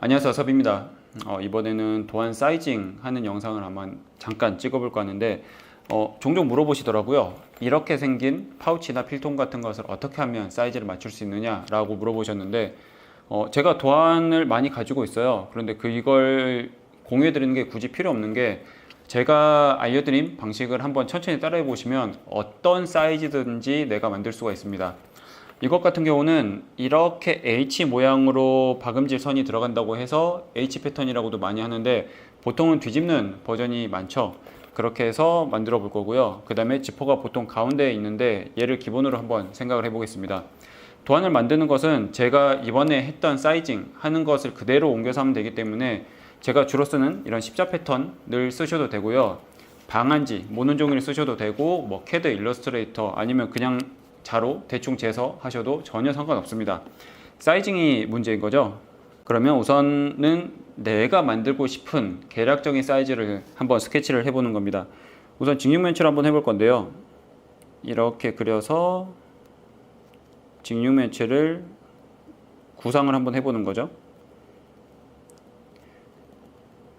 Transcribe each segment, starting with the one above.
안녕하세요 섭입니다. 어, 이번에는 도안 사이징 하는 영상을 한번 잠깐 찍어볼까 하는데 어, 종종 물어보시더라고요. 이렇게 생긴 파우치나 필통 같은 것을 어떻게 하면 사이즈를 맞출 수 있느냐 라고 물어보셨는데 어, 제가 도안을 많이 가지고 있어요. 그런데 그 이걸 공유해 드리는 게 굳이 필요 없는 게 제가 알려드린 방식을 한번 천천히 따라해 보시면 어떤 사이즈든지 내가 만들 수가 있습니다 이것 같은 경우는 이렇게 H 모양으로 박음질 선이 들어간다고 해서 H 패턴이라고도 많이 하는데 보통은 뒤집는 버전이 많죠. 그렇게 해서 만들어 볼 거고요. 그 다음에 지퍼가 보통 가운데에 있는데 얘를 기본으로 한번 생각을 해보겠습니다. 도안을 만드는 것은 제가 이번에 했던 사이징 하는 것을 그대로 옮겨서 하면 되기 때문에 제가 주로 쓰는 이런 십자 패턴을 쓰셔도 되고요. 방한지, 모노종이를 쓰셔도 되고 뭐 캐드, 일러스트레이터 아니면 그냥 자로 대충 재서 하셔도 전혀 상관없습니다. 사이징이 문제인 거죠. 그러면 우선은 내가 만들고 싶은 계략적인 사이즈를 한번 스케치를 해보는 겁니다. 우선 직육면체를 한번 해볼 건데요. 이렇게 그려서 직육 면체를 구상을 한번 해보는 거죠.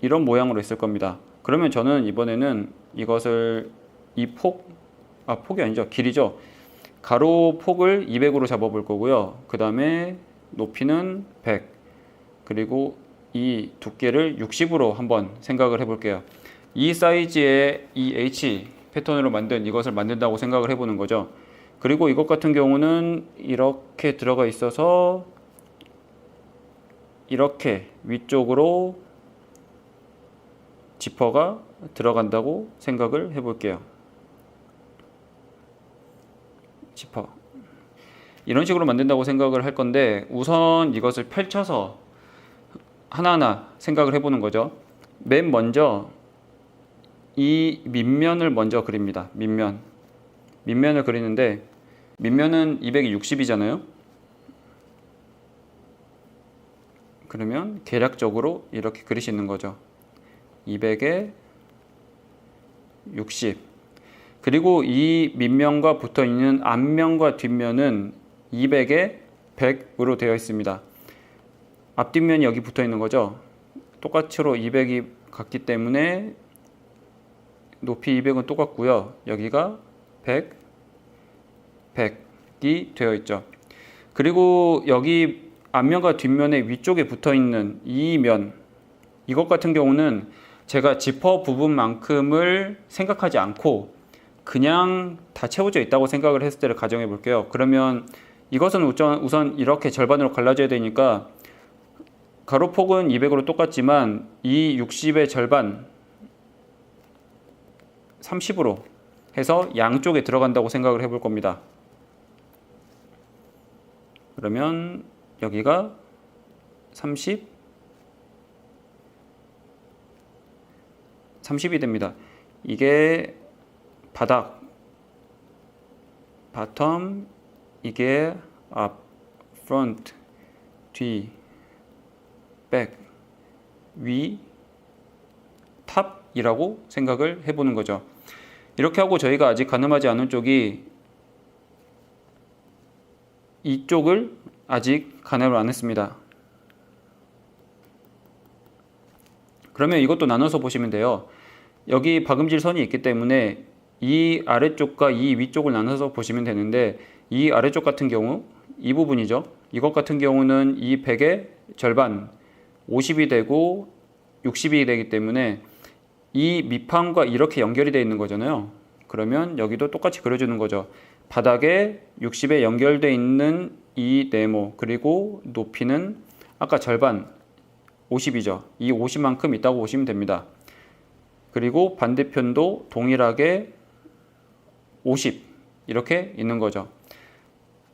이런 모양으로 있을 겁니다. 그러면 저는 이번에는 이것을 이 폭, 아 폭이 아니죠, 길이죠. 가로 폭을 200으로 잡아볼 거고요. 그 다음에 높이는 100 그리고 이 두께를 60으로 한번 생각을 해볼게요. 이 사이즈의 이 H 패턴으로 만든 이것을 만든다고 생각을 해보는 거죠. 그리고 이것 같은 경우는 이렇게 들어가 있어서 이렇게 위쪽으로 지퍼가 들어간다고 생각을 해볼게요. 지퍼. 이런 식으로 만든다고 생각을 할 건데 우선 이것을 펼쳐서 하나하나 생각을 해보는 거죠. 맨 먼저 이 밑면을 먼저 그립니다. 밑면. 밑면을 그리는데 밑면은 260이잖아요. 그러면 계략적으로 이렇게 그리시는 거죠. 200에 60. 그리고 이 밑면과 붙어 있는 앞면과 뒷면은 200에 100으로 되어 있습니다. 앞뒷면이 여기 붙어 있는 거죠. 똑같이로 200이 같기 때문에 높이 200은 똑같고요. 여기가 100, 100이 되어 있죠. 그리고 여기 앞면과 뒷면의 위쪽에 붙어 있는 이 면, 이것 같은 경우는 제가 지퍼 부분만큼을 생각하지 않고 그냥 다 채워져 있다고 생각을 했을 때를 가정해 볼게요. 그러면 이것은 우선, 이렇게 절반으로 갈라져야 되니까 가로폭은 200으로 똑같지만 이 60의 절반 30으로 해서 양쪽에 들어간다고 생각을 해볼 겁니다. 그러면 여기가 30, 30이 됩니다. 이게 바닥, 바텀, 이게 앞, 프론트, 뒤, 백, 위, 탑이라고 생각을 해보는 거죠. 이렇게 하고 저희가 아직 가늠하지 않은 쪽이 이쪽을 아직 가늠을 안 했습니다. 그러면 이것도 나눠서 보시면 돼요. 여기 박음질 선이 있기 때문에 이 아래쪽과 이 위쪽을 나눠서 보시면 되는데 이 아래쪽 같은 경우 이 부분이죠. 이것 같은 경우는 이 100의 절반 50이 되고 60이 되기 때문에 이 밑판과 이렇게 연결이 되어 있는 거잖아요. 그러면 여기도 똑같이 그려주는 거죠. 바닥에 60에 연결되어 있는 이 네모 그리고 높이는 아까 절반 50이죠. 이 50만큼 있다고 보시면 됩니다. 그리고 반대편도 동일하게 50 이렇게 있는 거죠.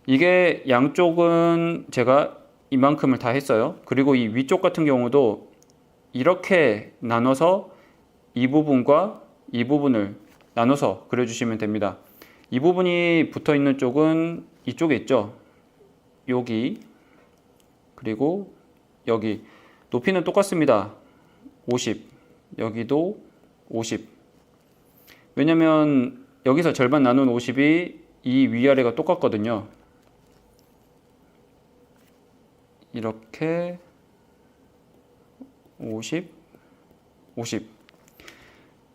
이게 양쪽은 제가 이만큼을 다 했어요. 그리고 이 위쪽 같은 경우도 이렇게 나눠서 이 부분과 이 부분을 나눠서 그려주시면 됩니다. 이 부분이 붙어 있는 쪽은 이쪽에 있죠. 여기 그리고 여기 높이는 똑같습니다. 50 여기도 50 왜냐면 여기서 절반 나눈 50이 이 위아래가 똑같거든요. 이렇게 50, 50.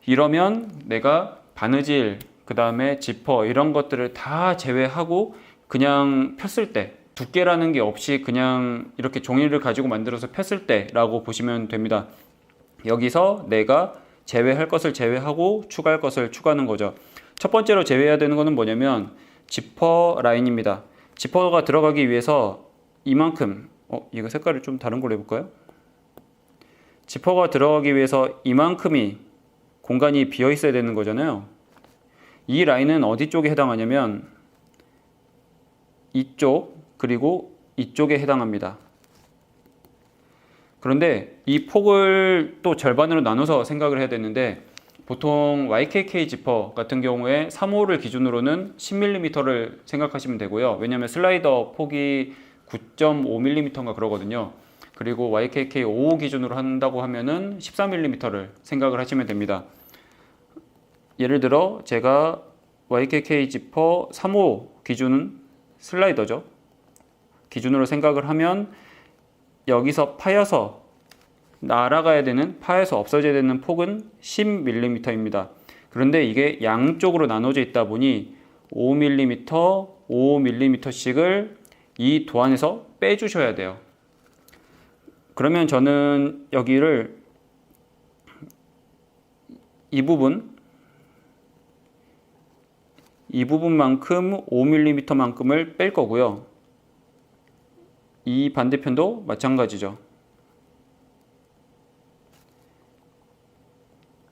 이러면 내가 바느질, 그 다음에 지퍼 이런 것들을 다 제외하고 그냥 폈을 때 두께라는 게 없이 그냥 이렇게 종이를 가지고 만들어서 폈을 때라고 보시면 됩니다. 여기서 내가 제외할 것을 제외하고 추가할 것을 추가하는 거죠. 첫 번째로 제외해야 되는 거는 뭐냐면 지퍼 라인입니다. 지퍼가 들어가기 위해서 이만큼 어 이거 색깔을 좀 다른 걸로 해볼까요? 지퍼가 들어가기 위해서 이만큼이 공간이 비어 있어야 되는 거잖아요. 이 라인은 어디 쪽에 해당하냐면 이쪽 그리고 이쪽에 해당합니다. 그런데 이 폭을 또 절반으로 나눠서 생각을 해야 되는데 보통 YKK 지퍼 같은 경우에 3호를 기준으로는 10mm를 생각하시면 되고요. 왜냐하면 슬라이더 폭이 9.5mm인가 그러거든요. 그리고 YKK 5호 기준으로 한다고 하면은 14mm를 생각을 하시면 됩니다. 예를 들어 제가 YKK 지퍼 3호 기준은 슬라이더죠. 기준으로 생각을 하면 여기서 파여서 날아가야 되는 파여서 없어져야 되는 폭은 10mm입니다. 그런데 이게 양쪽으로 나눠져 있다 보니 5mm, 5mm씩을 이 도안에서 빼주셔야 돼요. 그러면 저는 여기를 이 부분 이 부분만큼 5mm만큼을 뺄 거고요. 이 반대편도 마찬가지죠.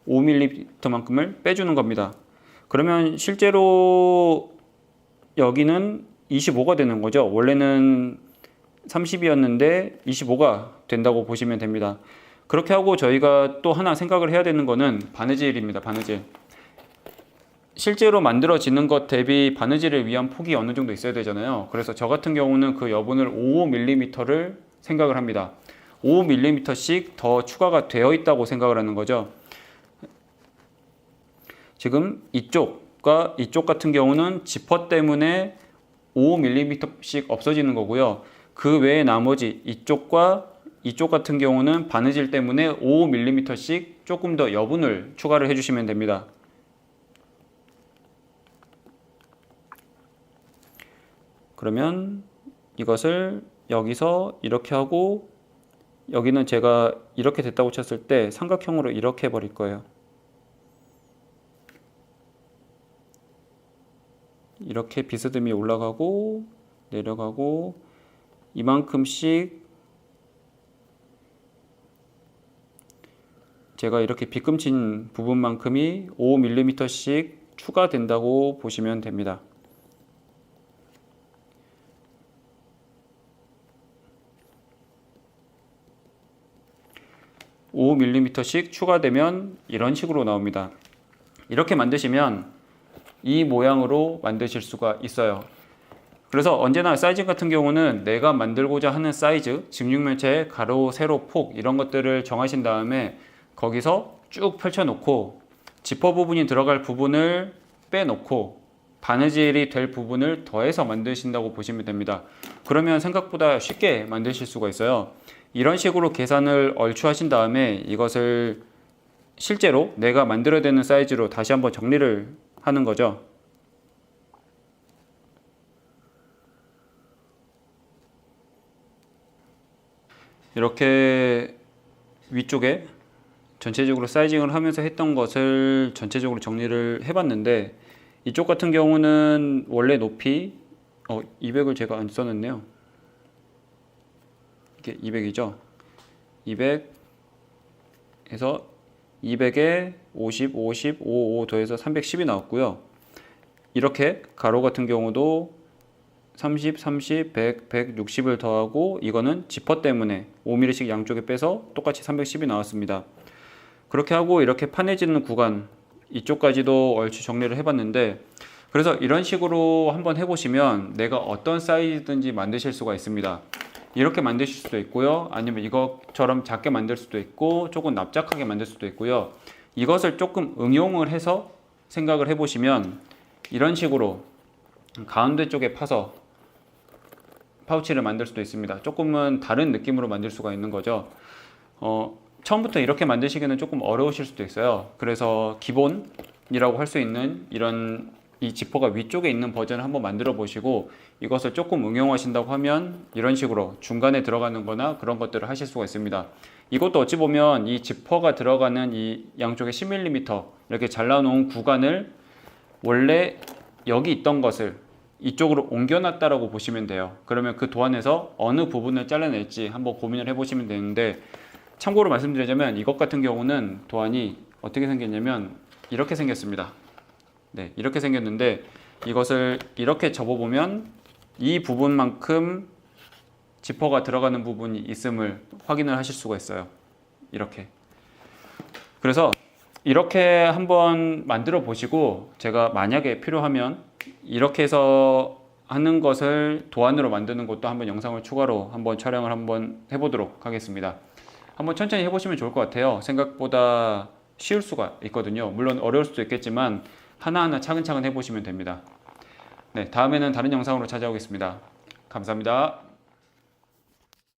5mm만큼을 빼주는 겁니다. 그러면 실제로 여기는 25가 되는 거죠. 원래는 30이었는데 25가 된다고 보시면 됩니다. 그렇게 하고 저희가 또 하나 생각을 해야 되는 거는 바느질입니다. 바느질. 실제로 만들어지는 것 대비 바느질을 위한 폭이 어느 정도 있어야 되잖아요. 그래서 저 같은 경우는 그 여분을 5mm를 생각을 합니다. 5mm씩 더 추가가 되어 있다고 생각을 하는 거죠. 지금 이쪽과 이쪽 같은 경우는 지퍼 때문에 5mm씩 없어지는 거고요. 그 외에 나머지 이쪽과 이쪽 같은 경우는 바느질 때문에 5mm씩 조금 더 여분을 추가를 해주시면 됩니다. 그러면 이것을 여기서 이렇게 하고 여기는 제가 이렇게 됐다고 쳤을 때 삼각형으로 이렇게 해버릴 거예요. 이렇게 비스듬히 올라가고 내려가고 이만큼씩 제가 이렇게 빗금친 부분만큼이 5mm씩 추가된다고 보시면 됩니다. 5mm씩 추가되면 이런 식으로 나옵니다. 이렇게 만드시면 이 모양으로 만드실 수가 있어요. 그래서 언제나 사이즈 같은 경우는 내가 만들고자 하는 사이즈, 직육면체, 가로, 세로, 폭 이런 것들을 정하신 다음에 거기서 쭉 펼쳐놓고 지퍼 부분이 들어갈 부분을 빼놓고 바느질이 될 부분을 더해서 만드신다고 보시면 됩니다. 그러면 생각보다 쉽게 만드실 수가 있어요. 이런 식으로 계산을 얼추 하신 다음에 이것을 실제로 내가 만들어야 되는 사이즈로 다시 한번 정리를 하는 거죠. 이렇게 위쪽에 전체적으로 사이징을 하면서 했던 것을 전체적으로 정리를 해봤는데 이쪽 같은 경우는 원래 높이 어, 200을 제가 안 써놨네요. 이게 200이죠. 200에서 200에 50, 50, 55 더해서 310이 나왔고요. 이렇게 가로 같은 경우도 30, 30, 100, 160을 더하고 이거는 지퍼 때문에 5mm씩 양쪽에 빼서 똑같이 310이 나왔습니다. 그렇게 하고 이렇게 판해지는 구간 이쪽까지도 얼추 정리를 해봤는데 그래서 이런 식으로 한번 해보시면 내가 어떤 사이즈든지 만드실 수가 있습니다. 이렇게 만드실 수도 있고요. 아니면 이것처럼 작게 만들 수도 있고 조금 납작하게 만들 수도 있고요. 이것을 조금 응용을 해서 생각을 해보시면 이런 식으로 가운데 쪽에 파서 파우치를 만들 수도 있습니다. 조금은 다른 느낌으로 만들 수가 있는 거죠. 어, 처음부터 이렇게 만드시기는 조금 어려우실 수도 있어요. 그래서 기본이라고 할 수 있는 이런 이 지퍼가 위쪽에 있는 버전을 한번 만들어 보시고 이것을 조금 응용하신다고 하면 이런 식으로 중간에 들어가는 거나 그런 것들을 하실 수가 있습니다. 이것도 어찌 보면 이 지퍼가 들어가는 이 양쪽에 10mm 이렇게 잘라놓은 구간을 원래 여기 있던 것을 이쪽으로 옮겨놨다라고 보시면 돼요. 그러면 그 도안에서 어느 부분을 잘라낼지 한번 고민을 해보시면 되는데 참고로 말씀드리자면 이것 같은 경우는 도안이 어떻게 생겼냐면 이렇게 생겼습니다. 네, 이렇게 생겼는데 이것을 이렇게 접어보면 이 부분만큼 지퍼가 들어가는 부분이 있음을 확인을 하실 수가 있어요. 이렇게. 그래서 이렇게 한번 만들어 보시고 제가 만약에 필요하면 이렇게 해서 하는 것을 도안으로 만드는 것도 한번 영상을 추가로 한번 촬영을 한번 해보도록 하겠습니다. 한번 천천히 해보시면 좋을 것 같아요. 생각보다 쉬울 수가 있거든요. 물론 어려울 수도 있겠지만 하나하나 차근차근 해보시면 됩니다. 네, 다음에는 다른 영상으로 찾아오겠습니다. 감사합니다.